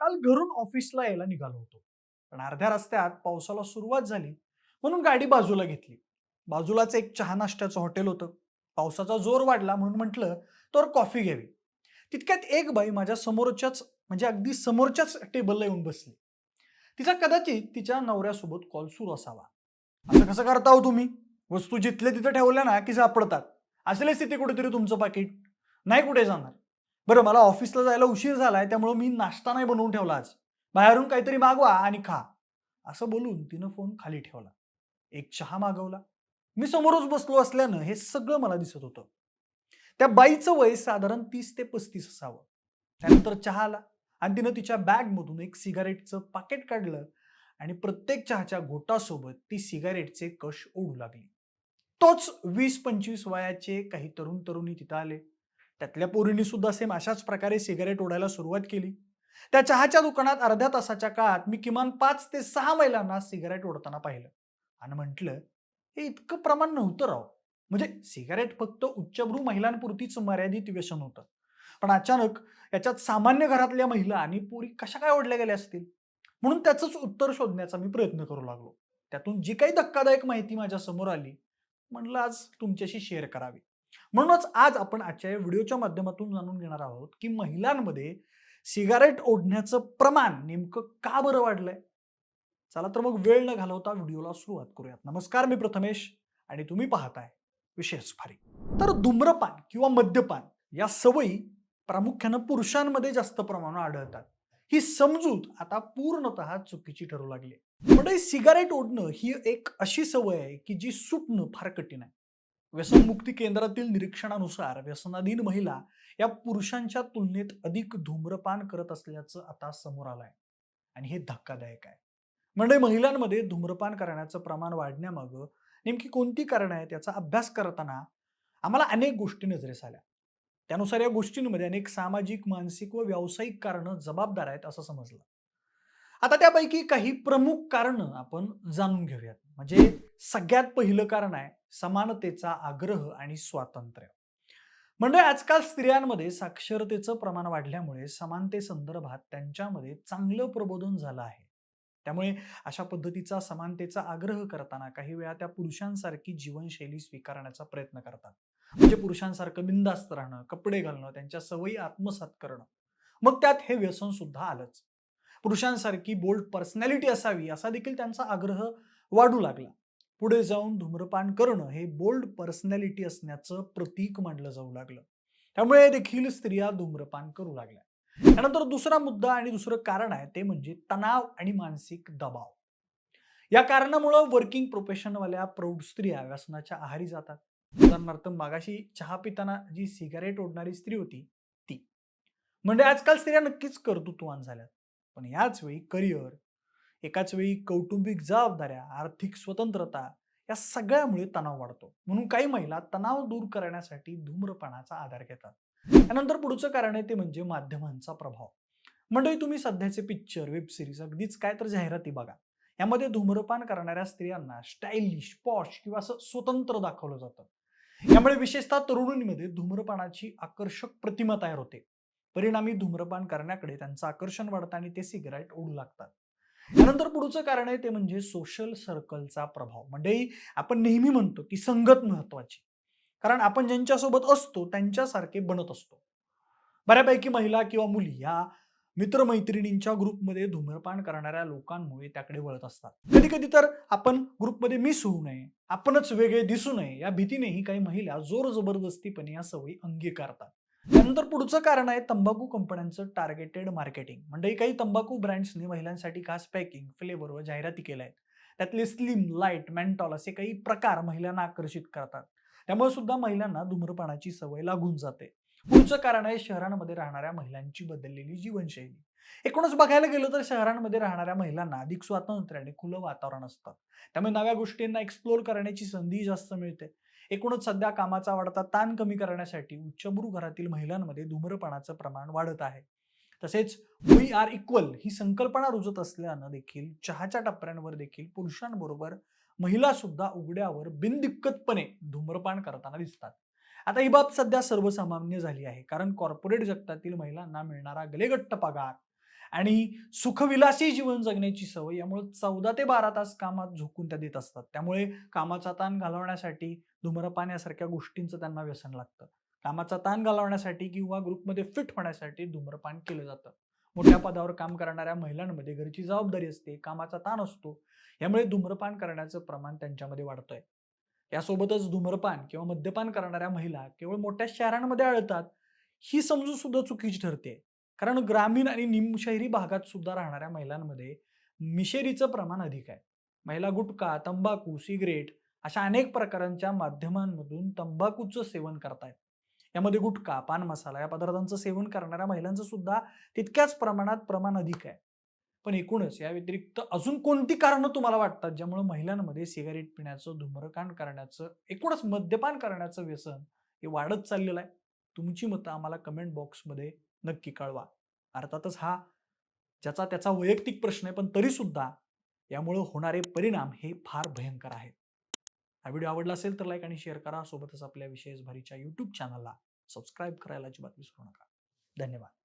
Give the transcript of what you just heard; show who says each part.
Speaker 1: काल घरून ऑफिसला यायला निघालो होतो. पण अर्ध्या रस्त्यात पावसाला सुरुवात झाली म्हणून गाडी बाजूला घेतली. बाजूलाच एक चहा नाश्त्याचं हॉटेल होतं. पावसाचा जोर वाढला म्हणून म्हटलं तर कॉफी घ्यावी. तितक्यात एक बाई माझ्या समोरच्याच म्हणजे अगदी समोरच्याच टेबलला येऊन बसली. तिचा कदाचित तिच्या नवऱ्यासोबत कॉल सुरू असावा. असं कसं करता हो तुम्ही? वस्तू जिथले तिथं ठेवल्या ना की सापडतात. असेलच तिथे कुठेतरी तुमचं पाकिट. नाही कुठे जाणार. बरं मला ऑफिसला जायला उशीर झालाय त्यामुळं मी नाश्ता नाही बनवून ठेवला आज. बाहेरून काहीतरी मागवा आणि खा. असं बोलून तिनं फोन खाली ठेवला. एक चहा मागवला. मी समोरच बसलो असल्यानं हे सगळं मला दिसत होतं. त्या बाईचं वय साधारण तीस ते पस्तीस असावं. त्यानंतर चहा आला आणि तिनं तिच्या बॅगमधून एक सिगारेटचं पाकिट काढलं आणि प्रत्येक चहाच्या घोटासोबत ती सिगारेटचे कश ओढू लागली. तोच वीस पंचवीस वयाचे काही तरुण तरुणी तिथं आले. त्यातल्या पोरींनी सुद्धा सेम अशाच प्रकारे सिगारेट ओढायला सुरुवात केली. त्या चहाच्या दुकानात अर्ध्या तासाच्या काळात मी किमान पाच ते सहा महिलांना सिगारेट ओढताना पाहिलं. आणि म्हटलं हे इतकं प्रमाण नव्हतं राव. म्हणजे सिगारेट फक्त उच्चभ्रू महिलांपुरतीच मर्यादित व्यसन होतं. पण अचानक याच्यात सामान्य घरातल्या महिला आणि पोरी कशा काय ओढल्या गेल्या असतील? म्हणून त्याचंच उत्तर शोधण्याचा मी प्रयत्न करू लागलो. त्यातून जी काही धक्कादायक माहिती माझ्यासमोर आली म्हणलं आज तुमच्याशी शेअर करावी. म्हणूनच आज आपण आजच्या या व्हिडिओच्या माध्यमातून जाणून घेणार आहोत की महिलांमध्ये सिगारेट ओढण्याचं प्रमाण नेमकं का बरं वाढलंय? चला तर मग वेळ न घालवता व्हिडिओला सुरुवात करूयात. नमस्कार मी प्रथमेश आणि तुम्ही पाहताय विशेष फारी. तर धूम्रपान किंवा मद्यपान या सवयी प्रामुख्यानं पुरुषांमध्ये जास्त प्रमाणात आढळतात. ही समजूत आता पूर्णतः चुकीची ठरू लागली आहे. म्हणजे सिगारेट ओढणं ही एक अशी सवय आहे की जी सुटणं फार कठीण आहे. व्यसनमुक्ती केंद्रातील निरीक्षणानुसार व्यसनाधीन महिला या पुरुषांच्या तुलनेत अधिक धूम्रपान करत असल्याचं आता समोर आलंय. आणि हे धक्कादायक आहे. म्हणजे महिलांमध्ये धूम्रपान करण्याचं प्रमाण वाढण्यामागं नेमकी कोणती कारणं आहेत याचा अभ्यास करताना आम्हाला अनेक गोष्टी नजरेस आल्या. त्यानुसार या गोष्टींमध्ये अनेक सामाजिक मानसिक व व्यावसायिक कारणं जबाबदार आहेत असं समजलं. आता त्यापैकी काही प्रमुख कारणं आपण जाणून घेऊयात. म्हणजे सगळ्यात पहिलं कारण आहे समानतेचा आग्रह आणि स्वातंत्र्य. म्हणजे आजकाल स्त्रियांमध्ये साक्षरतेचं प्रमाण वाढल्यामुळे समानते संदर्भात त्यांच्यामध्ये चांगलं प्रबोधन झालं आहे. त्यामुळे अशा पद्धतीचा समानतेचा आग्रह करताना काही वेळा त्या पुरुषांसारखी जीवनशैली स्वीकारण्याचा प्रयत्न करतात. म्हणजे पुरुषांसारखं बिंदास्त राहणं कपडे घालणं त्यांच्या सवयी आत्मसात करणं. मग त्यात हे व्यसन सुद्धा आलंच. पुरुषांसारखी बोल्ड पर्सनॅलिटी असावी असा देखील त्यांचा आग्रह वाढू लागला. पुढे जाऊन धूम्रपान करणं हे बोल्ड पर्सनॅलिटी असण्याचं प्रतीक मानलं जाऊ लागलं. त्यामुळे देखील स्त्रिया धूम्रपान करू लागल्या. त्यानंतर दुसरा मुद्दा आणि दुसरं कारण आहे ते म्हणजे तणाव आणि मानसिक दबाव. या कारणामुळं वर्किंग प्रोफेशनवाल्या प्रौढ स्त्रिया व्यसनाच्या आहारी जातात. उदाहरणार्थ मागाशी चहा पिताना जी सिगारेट ओढणारी स्त्री होती ती. म्हणजे आजकाल स्त्रिया नक्कीच कर्तृत्ववान झाल्यात. पण याच वेळी करिअर एकाच वेळी कौटुंबिक जबाबदाऱ्या आर्थिक स्वतंत्रता या सगळ्यामुळे तणाव वाढतो. म्हणून काही महिला तणाव दूर करण्यासाठी धूम्रपानाचा आधार घेतात. त्यानंतर पुढचं कारण आहे ते म्हणजे माध्यमांचा प्रभाव. मंडळी तुम्ही सध्याचे पिक्चर वेब सिरीज अगदीच काय तर जाहिराती बघा. यामध्ये धूम्रपान करणाऱ्या स्त्रियांना स्टाईलिश पॉश किंवा असं स्वतंत्र दाखवलं जातं. यामुळे विशेषतः तरुणींमध्ये धूम्रपानाची आकर्षक प्रतिमा तयार होते. परिणामी धूम्रपान करण्याकडे त्यांचं आकर्षण वाढतं आणि ते सिगरेट ओढू लागतात. त्यानंतर पुढचं कारण आहे ते म्हणजे सोशल सर्कलचा प्रभाव. म्हणजे आपण नेहमी म्हणतो की संगत महत्वाची. कारण आपण ज्यांच्यासोबत असतो त्यांच्यासारखे बनत असतो. बऱ्यापैकी महिला किंवा मुली या मित्रमैत्रिणींच्या ग्रुपमध्ये धूम्रपान करणाऱ्या लोकांमुळे त्याकडे वळत असतात. कधी कधी तर आपण ग्रुपमध्ये मिस होऊ नये आपणच वेगळे दिसू नये या भीतीनेही काही महिला जोर जबरदस्तीपणे या सवयी अंगीकारतात. त्यानंतर पुढचं कारण आहे तंबाखू कंपन्यांचं टार्गेटेड मार्केटिंग म्हणजे काही तंबाखू ब्रँड्सने महिलांसाठी खास पॅकिंग फ्लेवर व जाहिराती केल्या आहेत. त्यातले स्लिम लाइट मेंटॉल असे काही प्रकार महिलांना आकर्षित करतात. त्यामुळे सुद्धा महिलांना धूम्रपानाची सवय लागून जाते. पुढचं कारण आहे शहरांमध्ये राहणाऱ्या महिलांची बदललेली जीवनशैली. एकूणच बघायला गेलं तर शहरांमध्ये राहणाऱ्या महिलांना अधिक स्वातंत्र्य आणि खुलं वातावरण असतं. त्यामुळे नव्या गोष्टींना एक्सप्लोर करण्याची संधी जास्त मिळते. एकूणच सध्या कामाचा वाढता ताण कमी करण्यासाठी उच्चभ्रू घरातील महिलांमध्ये धूम्रपानाचं प्रमाण वाढत आहे. तसेच वी आर इक्वल ही संकल्पना रुजत असल्यानं देखील चहाच्या टप्प्यांवर देखील पुरुषांबरोबर महिला सुद्धा उघड्यावर बिनदिक्कतपणे धूम्रपान करताना दिसतात. आता ही बाब सध्या सर्वसामान्य झाली आहे. कारण कॉर्पोरेट जगतातील महिलांना मिळणारा गलेगट्ट पगार आणि सुखविलासी जीवन जगण्याची सवय यामुळे चौदा ते बारा तास कामात झोकून त्या देत असतात. त्यामुळे कामाचा ताण घालवण्यासाठी धूम्रपान यासारख्या गोष्टींचं त्यांना व्यसन लागतं. कामाचा ताण घालवण्यासाठी किंवा ग्रुपमध्ये फिट होण्यासाठी धूम्रपान केलं जातं. मोठ्या पदावर काम करणाऱ्या महिलांमध्ये घरची जबाबदारी असते कामाचा ताण असतो. यामुळे धूम्रपान करण्याचं प्रमाण त्यांच्यामध्ये वाढतंय. यासोबतच धूम्रपान किंवा मद्यपान करणाऱ्या महिला केवळ मोठ्या शहरांमध्ये आळतात ही समजू सुद्धा चुकीची ठरते कारण ग्रामीण आणि निमशहरी भागात सुद्धा राहणाऱ्या महिलांमध्ये मिशेरीचं प्रमाण अधिक आहे. महिला गुटखा तंबाखू सिगरेट अशा अनेक प्रकारांच्या माध्यमांमधून तंबाखूचं सेवन करतायत. यामध्ये गुटखा पान मसाला या पदार्थांचं सेवन करणाऱ्या महिलांचं सुद्धा तितक्याच प्रमाणात प्रमाण अधिक आहे. पण एकूणच या व्यतिरिक्त अजून कोणती कारणं तुम्हाला वाटतात ज्यामुळे महिलांमध्ये सिगारेट पिण्याचं धूम्रपान करण्याचं एकूणच मद्यपान करण्याचं व्यसन हे वाढत चाललेलं आहे? तुमची मतं आम्हाला कमेंट बॉक्समध्ये नक्की कळवा. अर्थातच हा ज्याचा त्याचा वैयक्तिक प्रश्न आहे पण तरी सुद्धा यामुळे होणारे परिणाम हे फार भयंकर आहेत. हा व्हिडिओ आवडला असेल तर लाईक आणि शेअर करा. सोबतच आपल्या विशेष भरीच्या यूट्यूब चॅनलला सबस्क्राईब करायला अजिबात विसरू नका. धन्यवाद.